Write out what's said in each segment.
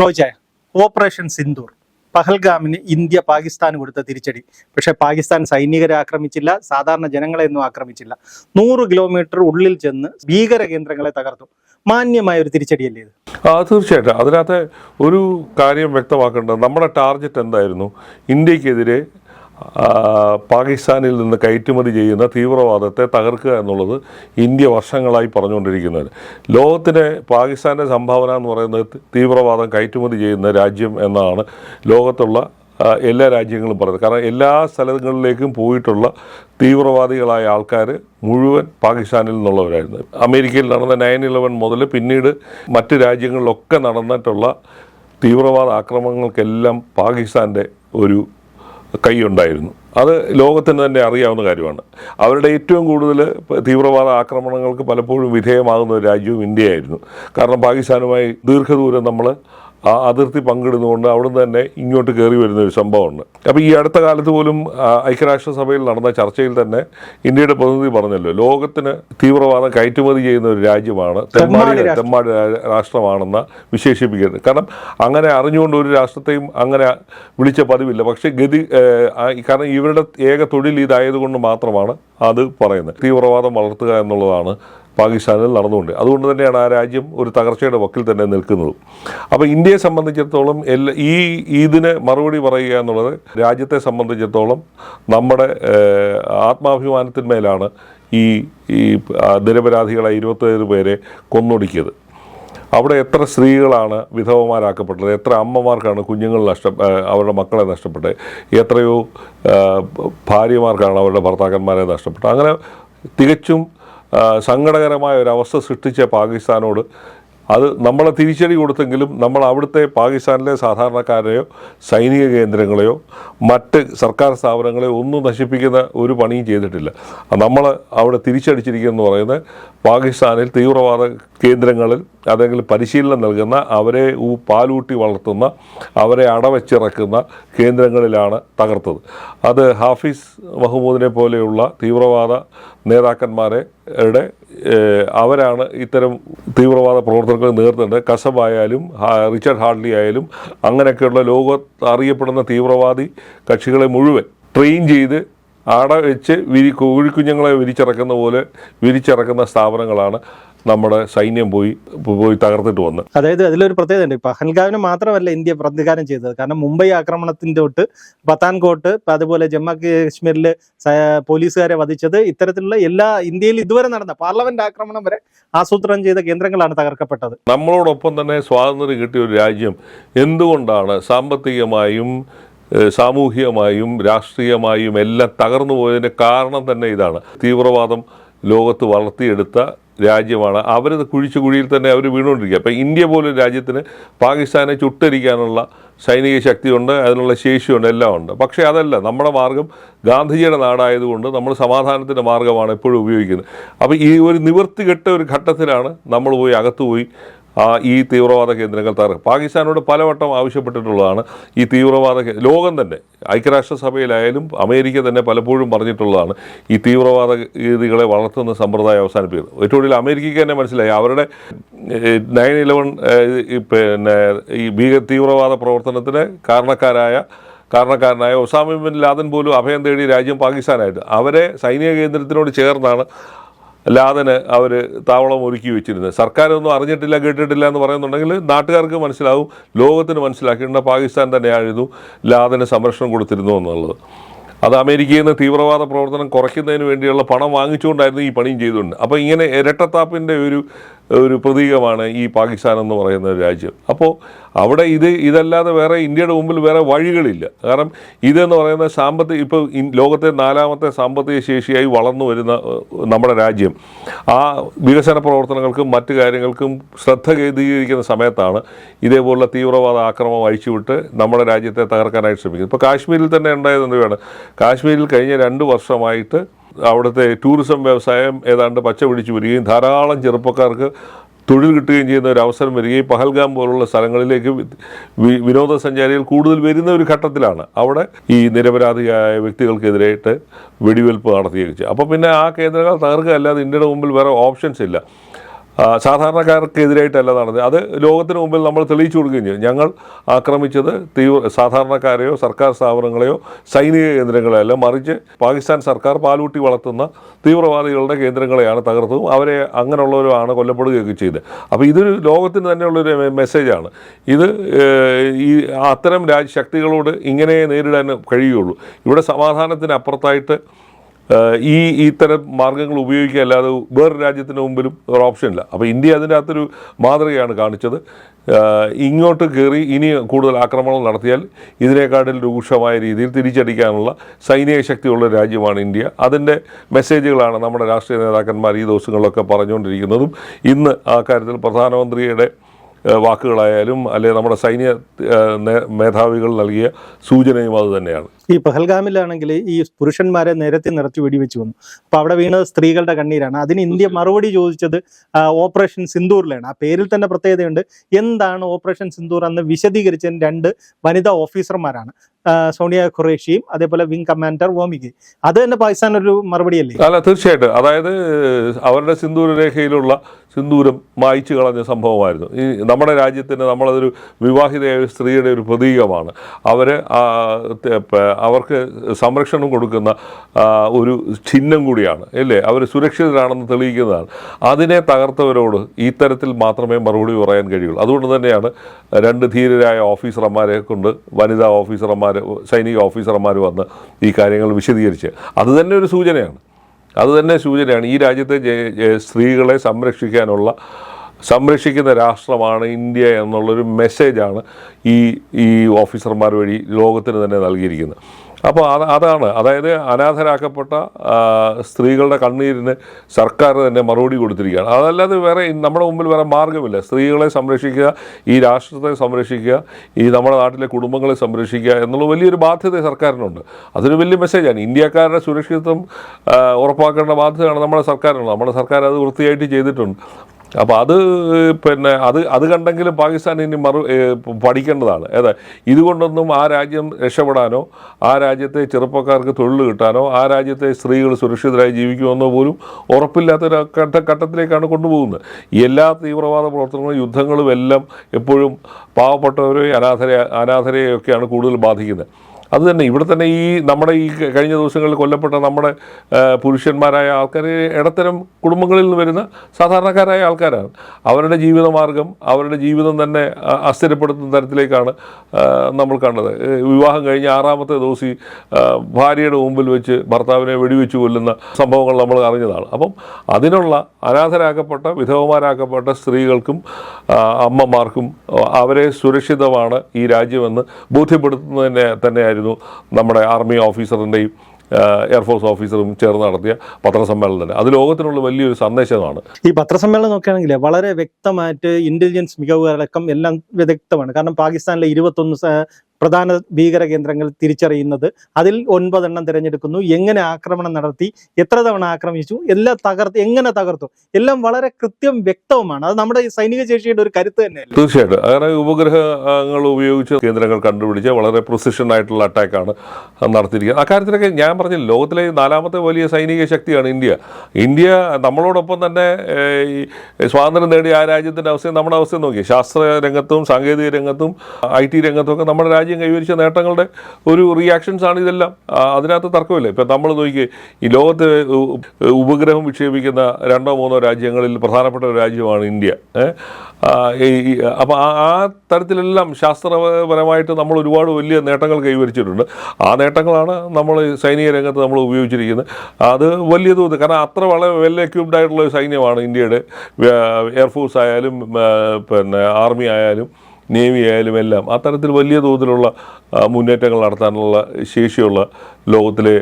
Roja operation Sindoor. പഹൽഗാമിന് India Pakistan കൊടുത്ത തിരിച്ചടി. പക്ഷേ പാകിസ്ഥാൻ സൈനികരെ ആക്രമിച്ചില്ല സാധാരണ ജനങ്ങളെയൊന്നും ആക്രമിച്ചില്ല. നൂറ് കിലോമീറ്റർ ഉള്ളിൽ ചെന്ന് ഭീകര കേന്ദ്രങ്ങളെ തകർത്തു. മാന്യമായ ഒരു തിരിച്ചടിയല്ലേ ഇത്? ആ തീർച്ചയായിട്ടും. അതിനകത്ത് ഒരു കാര്യം വ്യക്തമാക്കേണ്ടത് നമ്മുടെ ടാർഗറ്റ് എന്തായിരുന്നു? ഇന്ത്യക്കെതിരെ പാകിസ്ഥാനിൽ നിന്ന് കയറ്റുമതി ചെയ്യുന്ന തീവ്രവാദത്തെ തകർക്കുക എന്നുള്ളത് ഇന്ത്യ വർഷങ്ങളായി പറഞ്ഞുകൊണ്ടിരിക്കുന്നത്. ലോകത്തിന് പാകിസ്ഥാന്റെ സംഭാവന എന്ന് പറയുന്നത് തീവ്രവാദം കയറ്റുമതി ചെയ്യുന്ന രാജ്യം എന്നാണ് ലോകത്തുള്ള എല്ലാ രാജ്യങ്ങളും പറയുന്നത്. കാരണം എല്ലാ സ്ഥലങ്ങളിലേക്കും പോയിട്ടുള്ള തീവ്രവാദികളായ ആൾക്കാർ മുഴുവൻ പാകിസ്ഥാനിൽ നിന്നുള്ളവരായിരുന്നു. അമേരിക്കയിൽ നടന്ന നയൻ ഇലവൻ മുതൽ പിന്നീട് മറ്റ് രാജ്യങ്ങളിലൊക്കെ നടന്നിട്ടുള്ള തീവ്രവാദ ആക്രമണങ്ങൾക്കെല്ലാം പാകിസ്ഥാന്റെ ഒരു കൈയുണ്ടായിരുന്നു. അത് ലോകത്തിന് തന്നെ അറിയാവുന്ന കാര്യമാണ്. അവരുടെ ഏറ്റവും കൂടുതൽ തീവ്രവാദ ആക്രമണങ്ങൾക്ക് പലപ്പോഴും വിധേയമാകുന്ന ഒരു രാജ്യവും ഇന്ത്യയായിരുന്നു. കാരണം പാകിസ്ഥാനുമായി ദീർഘദൂരം നമ്മൾ ആ അതിർത്തി പങ്കിടുന്നതുകൊണ്ട് നിന്ന് തന്നെ ഇങ്ങോട്ട് കയറി വരുന്ന ഒരു സംഭവമുണ്ട്. അപ്പോൾ ഈ അടുത്ത കാലത്ത് പോലും ഐക്യരാഷ്ട്രസഭയിൽ നടന്ന ചർച്ചയിൽ തന്നെ ഇന്ത്യയുടെ പ്രതിനിധി പറഞ്ഞല്ലോ ലോകത്തിന് തീവ്രവാദം കയറ്റുമതി ചെയ്യുന്ന ഒരു രാജ്യമാണ് തെമ്മാടി. തെമ്മാടി രാഷ്ട്രമാണെന്ന് വിശേഷിപ്പിക്കുന്നത് കാരണം അങ്ങനെ അറിഞ്ഞുകൊണ്ട് ഒരു രാഷ്ട്രത്തെയും അങ്ങനെ വിളിച്ച പതിവില്ല. പക്ഷേ ഗതി കാരണം ഇവരുടെ ഏക തൊഴിൽ ഇതായതുകൊണ്ട് മാത്രമാണ് അത് പറയുന്നത്. തീവ്രവാദം വളർത്തുക എന്നുള്ളതാണ് പാകിസ്ഥാനിൽ നടന്നുകൊണ്ട്. അതുകൊണ്ട് തന്നെയാണ് ആ രാജ്യം ഒരു തകർച്ചയുടെ വക്കിൽ തന്നെ നിൽക്കുന്നത്. അപ്പോൾ ഇന്ത്യയെ സംബന്ധിച്ചിടത്തോളം എല്ലാ ഈ ഇതിന് മറുപടി പറയുക എന്നുള്ളത് രാജ്യത്തെ സംബന്ധിച്ചിടത്തോളം നമ്മുടെ ആത്മാഭിമാനത്തിന്മേലാണ് ഈ ഈ നിരപരാധികളെ ഇരുപത്തേഴ് പേരെ കൊന്നൊടുക്കിയത്. അവിടെ എത്ര സ്ത്രീകളാണ് വിധവമാരാക്കപ്പെട്ടത്? എത്ര അമ്മമാർക്കാണ് കുഞ്ഞുങ്ങൾ നഷ്ട അവരുടെ മക്കളെ നഷ്ടപ്പെട്ടത്? എത്രയോ ഭാര്യമാർക്കാണ് അവരുടെ ഭർത്താക്കന്മാരെ നഷ്ടപ്പെട്ടത്? അങ്ങനെ തികച്ചും സങ്കടകരമായ ഒരവസ്ഥ സൃഷ്ടിച്ച പാകിസ്ഥാനോട് അത് നമ്മളെ തിരിച്ചടി കൊടുത്തെങ്കിലും നമ്മൾ അവിടുത്തെ പാകിസ്ഥാനിലെ സാധാരണക്കാരെയോ സൈനിക കേന്ദ്രങ്ങളെയോ മറ്റ് സർക്കാർ സ്ഥാപനങ്ങളെയോ ഒന്നും നശിപ്പിക്കുന്ന ഒരു പണിയും ചെയ്തിട്ടില്ല. നമ്മൾ അവിടെ തിരിച്ചടിച്ചിരിക്കുകയെന്ന് പറയുന്നത് പാകിസ്ഥാനിൽ തീവ്രവാദ കേന്ദ്രങ്ങളിൽ അതെങ്കിൽ പരിശീലനം നൽകുന്ന അവരെ പാലൂട്ടി വളർത്തുന്ന അവരെ അടവച്ചിറക്കുന്ന കേന്ദ്രങ്ങളിലാണ് തകർത്തത്. അത് ഹാഫിസ് മഹമ്മൂദിനെ പോലെയുള്ള തീവ്രവാദ നേതാക്കന്മാരെ അവരാണ് ഇത്തരം തീവ്രവാദ പ്രവർത്തനങ്ങൾ നേർത്തുന്നത് കസബായാലും റിച്ചർഡ് ഹാർഡ്ലി ആയാലും അങ്ങനെയൊക്കെയുള്ള ലോകത്ത് അറിയപ്പെടുന്ന തീവ്രവാദി കക്ഷികളെ മുഴുവൻ ട്രെയിൻ ചെയ്ത് ആട വെച്ച് വിരി കോഴിക്കുഞ്ഞുങ്ങളെ വിരിച്ചിറക്കുന്ന പോലെ വിരിച്ചിറക്കുന്ന സ്ഥാപനങ്ങളാണ്. നമ്മുടെ സൈന്യം പോയി പോയി തകർത്തിട്ട് വന്ന്. അതായത് അതിലൊരു പ്രത്യേകത ഉണ്ട് പഹൽഗാവിന് മാത്രമല്ല ഇന്ത്യ പ്രതികാരം ചെയ്തത്. കാരണം മുംബൈ ആക്രമണത്തിന്റെ തൊട്ട് പത്താൻകോട്ട് അതുപോലെ ജമ്മു കാശ്മീരിൽ പോലീസുകാരെ വധിച്ചത് ഇത്തരത്തിലുള്ള എല്ലാ ഇന്ത്യയിൽ ഇതുവരെ നടന്ന പാർലമെന്റ് ആക്രമണം വരെ ആസൂത്രണം ചെയ്ത കേന്ദ്രങ്ങളാണ് തകർക്കപ്പെട്ടത്. നമ്മളോടൊപ്പം തന്നെ സ്വാതന്ത്ര്യം കിട്ടിയ ഒരു രാജ്യം എന്തുകൊണ്ടാണ് സാമ്പത്തികമായും സാമൂഹികമായും രാഷ്ട്രീയമായും എല്ലാം തകർന്നു പോയതിന്റെ കാരണം തന്നെ ഇതാണ്. തീവ്രവാദം ലോകത്ത് വളർത്തിയെടുത്ത രാജ്യമാണ്. അവരത് കുഴിച്ചു കുഴിയിൽ തന്നെ അവർ വീണുകൊണ്ടിരിക്കുക. അപ്പം ഇന്ത്യ പോലൊരു രാജ്യത്തിന് പാകിസ്ഥാനെ ചുട്ടരിക്കാനുള്ള സൈനിക ശക്തിയുണ്ട് അതിനുള്ള ശേഷിയുണ്ട് എല്ലാം ഉണ്ട്. പക്ഷേ അതല്ല നമ്മുടെ മാർഗം ഗാന്ധിജിയുടെ നാടായതുകൊണ്ട് നമ്മൾ സമാധാനത്തിന്റെ മാർഗമാണ് എപ്പോഴും ഉപയോഗിക്കുന്നത്. അപ്പോൾ ഈ ഒരു നിവർത്തികെട്ട ഒരു ഘട്ടത്തിലാണ് നമ്മൾ പോയി അകത്ത് പോയി ആ ഈ തീവ്രവാദ കേന്ദ്രങ്ങൾ തകർക്കുക പാകിസ്ഥാനോട് പലവട്ടം ആവശ്യപ്പെട്ടിട്ടുള്ളതാണ് ഈ തീവ്രവാദ ലോകം തന്നെ ഐക്യരാഷ്ട്രസഭയിലായാലും അമേരിക്ക തന്നെ പലപ്പോഴും പറഞ്ഞിട്ടുള്ളതാണ് ഈ തീവ്രവാദ രീതികളെ വളർത്തുന്ന സമ്പ്രദായം അവസാനിപ്പിക്കുന്നത്. ഏറ്റവും കൂടുതൽ അമേരിക്കയ്ക്ക് തന്നെ മനസ്സിലായി. അവരുടെ നയൻ ഇലവൻ പിന്നെ ഈ ഭീകര തീവ്രവാദ പ്രവർത്തനത്തിന് കാരണക്കാരായ കാരണക്കാരനായ ഒസാമ ബിൻ ലാദൻ പോലും അഭയം തേടി രാജ്യം പാകിസ്ഥാനായിട്ട്. അവരെ സൈനിക കേന്ദ്രത്തിനോട് ചേർന്നാണ് ലാദന് അവർ താവളം ഒരുക്കി വെച്ചിരുന്നത്. സർക്കാരൊന്നും അറിഞ്ഞിട്ടില്ല കേട്ടിട്ടില്ല എന്ന് പറയുന്നുണ്ടെങ്കിൽ നാട്ടുകാർക്ക് മനസ്സിലാവും ലോകത്തിന് മനസ്സിലാക്കിയിട്ടുണ്ട് പാകിസ്ഥാൻ തന്നെയായിരുന്നു ലാദന് സംരക്ഷണം കൊടുത്തിരുന്നു എന്നുള്ളത്. അത് അമേരിക്കയിൽ നിന്ന് തീവ്രവാദ പ്രവർത്തനം കുറയ്ക്കുന്നതിന് വേണ്ടിയുള്ള പണം വാങ്ങിച്ചുകൊണ്ടായിരുന്നു ഈ പണിയും ചെയ്തുകൊണ്ട്. അപ്പോൾ ഇങ്ങനെ ഇരട്ടത്താപ്പിന്റെ ഒരു ഒരു പ്രതീകമാണ് ഈ പാകിസ്ഥാൻ എന്ന് പറയുന്ന രാജ്യം. അപ്പോൾ അവിടെ ഇത് ഇതല്ലാതെ വേറെ ഇന്ത്യയുടെ മുമ്പിൽ വേറെ വഴികളില്ല. കാരണം ഇതെന്ന് പറയുന്ന സാമ്പത്തിക ഇപ്പോൾ ലോകത്തെ നാലാമത്തെ സാമ്പത്തിക ശേഷിയായി വളർന്നു വരുന്ന നമ്മുടെ രാജ്യം. ആ വികസന പ്രവർത്തനങ്ങൾക്കും മറ്റു കാര്യങ്ങൾക്കും ശ്രദ്ധ കേന്ദ്രീകരിക്കുന്ന സമയത്താണ് ഇതേപോലുള്ള തീവ്രവാദ ആക്രമണം അഴിച്ചുവിട്ട് നമ്മുടെ രാജ്യത്തെ തകർക്കാനായിട്ട് ശ്രമിക്കുന്നത്. ഇപ്പോൾ കാശ്മീരിൽ തന്നെ ഉണ്ടായത് എന്തുവാണ്? കാശ്മീരിൽ കഴിഞ്ഞ രണ്ട് വർഷമായിട്ട് അവിടുത്തെ ടൂറിസം വ്യവസായം ഏതാണ്ട് പച്ച പിടിച്ചു വരികയും ധാരാളം ചെറുപ്പക്കാർക്ക് തൊഴിൽ കിട്ടുകയും ചെയ്യുന്ന ഒരു അവസരം വരികയും പഹൽഗാം പോലുള്ള സ്ഥലങ്ങളിലേക്ക് വിനോദസഞ്ചാരികൾ കൂടുതൽ വരുന്ന ഒരു ഘട്ടത്തിലാണ്. അവിടെ ഈ നിരപരാധിയായ വ്യക്തികൾക്കെതിരായിട്ട് വെടിവെൽപ്പ് നടത്തിയൊക്കെ അപ്പോൾ പിന്നെ ആ കേന്ദ്രങ്ങൾ തകർക്കുക അല്ലാതെ ഇന്ത്യയുടെ മുമ്പിൽ വേറെ ഓപ്ഷൻസ് ഇല്ല. സാധാരണക്കാർക്കെതിരായിട്ടല്ല നടന്നത് അത് ലോകത്തിന് മുമ്പിൽ നമ്മൾ തെളിയിച്ചു കൊടുക്കുകയും ചെയ്യും. ഞങ്ങൾ ആക്രമിച്ചത് തീവ്ര സാധാരണക്കാരെയോ സർക്കാർ സ്ഥാപനങ്ങളെയോ സൈനിക കേന്ദ്രങ്ങളെയോ അല്ല മറിച്ച് പാകിസ്ഥാൻ സർക്കാർ പാലൂട്ടി വളർത്തുന്ന തീവ്രവാദികളുടെ കേന്ദ്രങ്ങളെയാണ് തകർത്തതും. അവരെ അങ്ങനെയുള്ളവരുമാണ് കൊല്ലപ്പെടുകയൊക്കെ ചെയ്തത്. അപ്പോൾ ഇതൊരു ലോകത്തിന് തന്നെയുള്ളൊരു മെസ്സേജാണ്. ഇത് ഈ അത്തരം രാജ്യ ശക്തികളോട് ഇങ്ങനെ നേരിടാൻ കഴിയുകയുള്ളൂ. ഇവിടെ സമാധാനത്തിന് അപ്പുറത്തായിട്ട് ഈ ഇത്തരം മാർഗങ്ങൾ ഉപയോഗിക്കുക അല്ലാതെ വേറെ രാജ്യത്തിന് മുമ്പിലും ഒരു ഓപ്ഷൻ ഇല്ല. അപ്പോൾ ഇന്ത്യ അതിന്റെ അകത്തൊരു മാതൃകയാണ് കാണിച്ചത്. ഇങ്ങോട്ട് കയറി ഇനി കൂടുതൽ ആക്രമണം നടത്തിയാൽ ഇതിനേക്കാട്ടിൽ രൂക്ഷമായ രീതിയിൽ തിരിച്ചടിക്കാനുള്ള സൈനിക ശക്തിയുള്ള രാജ്യമാണ് ഇന്ത്യ. അതിന്റെ മെസ്സേജുകളാണ് നമ്മുടെ രാഷ്ട്രീയ നേതാക്കന്മാർ ഈ ദിവസങ്ങളിലൊക്കെ പറഞ്ഞുകൊണ്ടിരിക്കുന്നതും. ഇന്ന് ആ കാര്യത്തിൽ പ്രധാനമന്ത്രിയുടെ വാക്കുകളായാലും അല്ലെ നമ്മുടെ സൈന്യ മേധാവികൾ നൽകിയ സൂചനയും അത് തന്നെയാണ്. ഈ പഹൽഗാമിലാണെങ്കിൽ ഈ പുരുഷന്മാരെ നിരത്തി നിറച്ച് വെടിവെച്ച് വന്നു. അപ്പൊ അവിടെ വീണത് സ്ത്രീകളുടെ കണ്ണീരാണ്. അതിന് ഇന്ത്യ മറുപടി ചോദിച്ചത് ഓപ്പറേഷൻ സിന്ദൂറിലാണ്. ആ പേരിൽ തന്നെ പ്രത്യേകതയുണ്ട്. എന്താണ് ഓപ്പറേഷൻ സിന്ദൂർ എന്ന് വിശദീകരിച്ച രണ്ട് വനിതാ ഓഫീസർമാരാണ്. സോണിയ ഖുറേഷിയും അതേപോലെ വിംഗ് കമാൻഡർ വോമിക് അത് തന്നെ പാകിസ്ഥാൻ ഒരു മറുപടിയല്ലേ? അല്ല തീർച്ചയായിട്ടും. അതായത് അവരുടെ സിന്ദൂർ രേഖയിലുള്ള സിന്ദൂരം മായ്ച്ചു കളഞ്ഞ സംഭവമായിരുന്നു. ഈ നമ്മുടെ രാജ്യത്തിന് നമ്മളതൊരു വിവാഹിതയായ ഒരു സ്ത്രീയുടെ ഒരു പ്രതീകമാണ്. അവർ അവർക്ക് സംരക്ഷണം കൊടുക്കുന്ന ഒരു ചിഹ്നം കൂടിയാണ് അല്ലേ? അവർ സുരക്ഷിതരാണെന്ന് തെളിയിക്കുന്നതാണ്. അതിനെ തകർത്തവരോട് ഈ തരത്തിൽ മാത്രമേ മറുപടി പറയാൻ കഴിയുള്ളൂ. അതുകൊണ്ട് തന്നെയാണ് രണ്ട് ധീരരായ ഓഫീസർമാരെ കൊണ്ട് വനിതാ ഓഫീസർമാർ സൈനിക ഓഫീസർമാർ വന്ന് ഈ കാര്യങ്ങൾ വിശദീകരിച്ച് അത് തന്നെ ഒരു സൂചനയാണ്. അത് തന്നെ സൂചനയാണ്. ഈ രാജ്യത്തെ സ്ത്രീകളെ സംരക്ഷിക്കാനുള്ള സംരക്ഷിക്കുന്ന രാഷ്ട്രമാണ് ഇന്ത്യ എന്നുള്ളൊരു മെസ്സേജാണ് ഈ ഈ ഓഫീസർമാർ വഴി ലോകത്തിന് തന്നെ നൽകിയിരിക്കുന്നത്. അപ്പോൾ അത് അതാണ്. അതായത് അനാഥരാക്കപ്പെട്ട സ്ത്രീകളുടെ കണ്ണീരിന് സർക്കാർ തന്നെ മറുപടി കൊടുത്തിരിക്കുകയാണ്. അതല്ലാതെ വേറെ നമ്മുടെ മുമ്പിൽ വേറെ മാർഗമില്ല. സ്ത്രീകളെ സംരക്ഷിക്കുക ഈ രാഷ്ട്രത്തെ സംരക്ഷിക്കുക ഈ നമ്മുടെ നാട്ടിലെ കുടുംബങ്ങളെ സംരക്ഷിക്കുക എന്നുള്ള വലിയൊരു ബാധ്യത സർക്കാരിനുണ്ട്. അതൊരു വലിയ മെസ്സേജാണ്. ഇന്ത്യക്കാരുടെ സുരക്ഷിതത്വം ഉറപ്പാക്കേണ്ട ബാധ്യതയാണ് നമ്മുടെ സർക്കാരിനുള്ളത്. നമ്മുടെ സർക്കാർ അത് വൃത്തിയായിട്ട് ചെയ്തിട്ടുണ്ട്. അപ്പോൾ അത് പിന്നെ അത് അത് കണ്ടെങ്കിലും പാകിസ്ഥാൻ ഇനി മറു പഠിക്കേണ്ടതാണ്. ഏതാ ഇതുകൊണ്ടൊന്നും ആ രാജ്യം രക്ഷപ്പെടാനോ ആ രാജ്യത്തെ ചെറുപ്പക്കാർക്ക് തൊഴിൽ കിട്ടാനോ ആ രാജ്യത്തെ സ്ത്രീകൾ സുരക്ഷിതരായി ജീവിക്കുമെന്നോ പോലും ഉറപ്പില്ലാത്തൊരു ഘട്ട ഘട്ടത്തിലേക്കാണ് കൊണ്ടുപോകുന്നത്. എല്ലാ തീവ്രവാദ പ്രവർത്തനങ്ങളും യുദ്ധങ്ങളും എല്ലാം എപ്പോഴും പാവപ്പെട്ടവരെയും അനാഥരെ അനാഥരെയൊക്കെയാണ് കൂടുതൽ ബാധിക്കുന്നത്. അത് തന്നെ. ഇവിടെ തന്നെ ഈ നമ്മുടെ ഈ കഴിഞ്ഞ ദിവസങ്ങളിൽ കൊല്ലപ്പെട്ട നമ്മുടെ പുരുഷന്മാരായ ആൾക്കാർ ഇടത്തരം കുടുംബങ്ങളിൽ നിന്ന് വരുന്ന സാധാരണക്കാരായ ആൾക്കാരാണ്. അവരുടെ ജീവിതമാർഗം അവരുടെ ജീവിതം തന്നെ അസ്ഥിരപ്പെടുത്തുന്ന തരത്തിലേക്കാണ് നമ്മൾ കണ്ടത്. വിവാഹം കഴിഞ്ഞ് ആറാമത്തെ ദിവസം ഭാര്യയുടെ മുമ്പിൽ വെച്ച് ഭർത്താവിനെ വെടിവെച്ച് കൊല്ലുന്ന സംഭവങ്ങൾ നമ്മൾ അറിഞ്ഞതാണ്. അപ്പം അതിനുള്ള അനാഥരാക്കപ്പെട്ട വിധവമാരാക്കപ്പെട്ട സ്ത്രീകൾക്കും അമ്മമാർക്കും അവരെ സുരക്ഷിതമാണ് ഈ രാജ്യമെന്ന് ബോധ്യപ്പെടുത്തുന്നതിനെ തന്നെയായിരുന്നു നമ്മുടെ ആർമി ഓഫീസറിന്റെയും എയർഫോഴ്സ് ഓഫീസറും ചേർന്ന് നടത്തിയ പത്രസമ്മേളനം തന്നെ അത് ലോകത്തിനുള്ള വലിയൊരു സന്ദേശമാണ്. ഈ പത്രസമ്മേളനം നോക്കുകയാണെങ്കിൽ വളരെ വ്യക്തമായിട്ട് ഇന്റലിജൻസ് മികവുകളടക്കം എല്ലാം വ്യക്തമാണ്. കാരണം പാകിസ്ഥാനിലെ ഇരുപത്തൊന്ന് പ്രധാന ഭീകര കേന്ദ്രങ്ങൾ തിരിച്ചറിയുന്നത്. അതിൽ ഒൻപതെണ്ണം തിരഞ്ഞെടുക്കുന്നു. എങ്ങനെ ആക്രമണം നടത്തി എത്ര തവണ ആക്രമിച്ചു എല്ലാം തകർത്ത് എങ്ങനെ തകർത്തു എല്ലാം വളരെ കൃത്യം വ്യക്തവുമാണ്. അത് നമ്മുടെ സൈനിക ശേഷിയുടെ ഒരു കരുത്ത് തന്നെയല്ലേ? തീർച്ചയായിട്ടും. അങ്ങനെ ഉപഗ്രഹങ്ങൾ ഉപയോഗിച്ച് കേന്ദ്രങ്ങൾ കണ്ടുപിടിച്ച് വളരെ പ്രൊസിഷൻ ആയിട്ടുള്ള അറ്റാക്കാണ് നടത്തിയിരിക്കുന്നത്. അക്കാര്യത്തിലൊക്കെ ഞാൻ പറഞ്ഞ ലോകത്തിലെ നാലാമത്തെ വലിയ സൈനിക ശക്തിയാണ് ഇന്ത്യ. ഇന്ത്യ നമ്മളോടൊപ്പം തന്നെ ഈ സ്വാതന്ത്ര്യം നേടിയ ആ രാജ്യത്തിന്റെ അവസ്ഥയും നമ്മുടെ അവസ്ഥയും നോക്കി. ശാസ്ത്ര രംഗത്തും സാങ്കേതിക രംഗത്തും ഐ ടി രംഗത്തും ഒക്കെ നമ്മുടെ രാജ്യം കൈവരിച്ച നേട്ടങ്ങളുടെ ഒരു റിയാക്ഷൻസ് ആണ് ഇതെല്ലാം. അതിനകത്ത് തർക്കമില്ല. ഇപ്പം നമ്മൾ നോക്കി ഈ ലോകത്ത് ഉപഗ്രഹം വിക്ഷേപിക്കുന്ന രണ്ടോ മൂന്നോ രാജ്യങ്ങളിൽ പ്രധാനപ്പെട്ട ഒരു രാജ്യമാണ് ഇന്ത്യ. അപ്പോൾ ആ തരത്തിലെല്ലാം ശാസ്ത്രപരമായിട്ട് നമ്മൾ ഒരുപാട് വലിയ നേട്ടങ്ങൾ കൈവരിച്ചിട്ടുണ്ട്. ആ നേട്ടങ്ങളാണ് നമ്മൾ സൈനിക രംഗത്ത് നമ്മൾ ഉപയോഗിച്ചിരിക്കുന്നത്. അത് വലിയ തോത് കാരണം അത്ര വളരെ വെൽ എക്യൂപ്ഡ് ആയിട്ടുള്ള ഒരു സൈന്യമാണ് ഇന്ത്യയുടെ എയർഫോഴ്സ് ആയാലും പിന്നെ ആർമി ആയാലും നേവി ആയാലും എല്ലാം അത്തരത്തിൽ വലിയ തോതിലുള്ള മുന്നേറ്റങ്ങൾ നടത്താനുള്ള ശേഷിയുള്ള ലോകത്തിലെ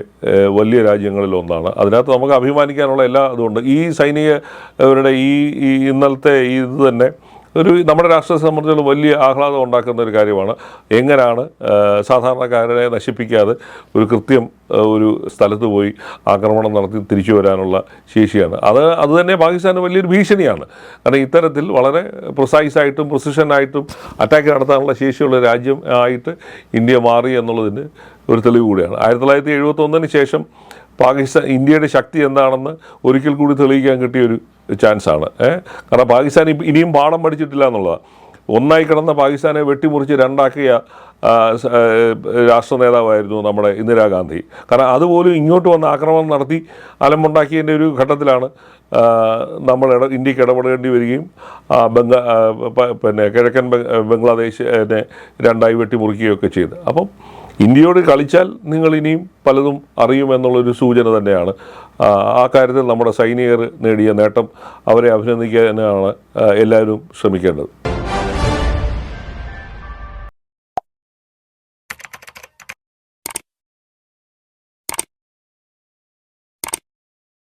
വലിയ രാജ്യങ്ങളിൽ ഒന്നാണ്. അതിനകത്ത് നമുക്ക് അഭിമാനിക്കാനുള്ള എല്ലാ ഇതുമുണ്ട്. ഈ സൈനികരുടെ ഈ ഇന്നലത്തെ ഇത് തന്നെ ഒരു നമ്മുടെ രാഷ്ട്രത്തെ സംബന്ധിച്ചുള്ള വലിയ ആഹ്ലാദം ഉണ്ടാക്കുന്ന ഒരു കാര്യമാണ്. എങ്ങനെയാണ് സാധാരണക്കാരനെ സാധാരണക്കാരെ നശിപ്പിക്കാതെ ഒരു കൃത്യം ഒരു സ്ഥലത്ത് പോയി ആക്രമണം നടത്തി തിരിച്ചു വരാനുള്ള ശേഷിയാണ്. അത് അത് തന്നെ പാകിസ്ഥാന് വലിയൊരു ഭീഷണിയാണ്. കാരണം ഇത്തരത്തിൽ വളരെ പ്രൊസൈസായിട്ടും പ്രൊസിഷനായിട്ടും അറ്റാക്ക് നടത്താനുള്ള ശേഷിയുള്ള രാജ്യം ആയിട്ട് ഇന്ത്യ മാറി എന്നുള്ളതിന് ഒരു തെളിവ് കൂടിയാണ്. ആയിരത്തി തൊള്ളായിരത്തി എഴുപത്തൊന്നിന് ശേഷം പാകിസ്ഥാൻ ഇന്ത്യയുടെ ശക്തി എന്താണെന്ന് ഒരിക്കൽ കൂടി തെളിയിക്കാൻ കിട്ടിയൊരു ചാൻസാണ് ഏഹ് കാരണം പാകിസ്ഥാൻ ഇനിയും പാഠം പഠിച്ചിട്ടില്ല എന്നുള്ളതാണ് ഒന്നായി കിടന്ന പാകിസ്ഥാനെ വെട്ടിമുറിച്ച് രണ്ടാക്കിയ രാഷ്ട്ര നേതാവായിരുന്നു നമ്മുടെ ഇന്ദിരാഗാന്ധി. കാരണം അതുപോലും ഇങ്ങോട്ട് വന്ന് ആക്രമണം നടത്തി അലമുണ്ടാക്കിയതിന്റെ ഒരു ഘട്ടത്തിലാണ് നമ്മൾ ഇട ഇന്ത്യയ്ക്ക് ഇടപെടേണ്ടി വരികയും ബംഗ പിന്നെ കിഴക്കൻ ബംഗ- ബംഗ്ലാദേശിനെ രണ്ടായി വെട്ടിമുറിക്കുകയൊക്കെ ചെയ്ത്. അപ്പം ഇന്ത്യയോട് കളിച്ചാൽ നിങ്ങൾ ഇനിയും പലതും അറിയുമെന്നുള്ളൊരു സൂചന തന്നെയാണ്. ആ, കാര്യത്തിൽ നമ്മുടെ സൈനികർ നേടിയ നേട്ടം അവരെ അഭിനന്ദിക്കാനാണ് എല്ലാവരും ശ്രമിക്കേണ്ടത്.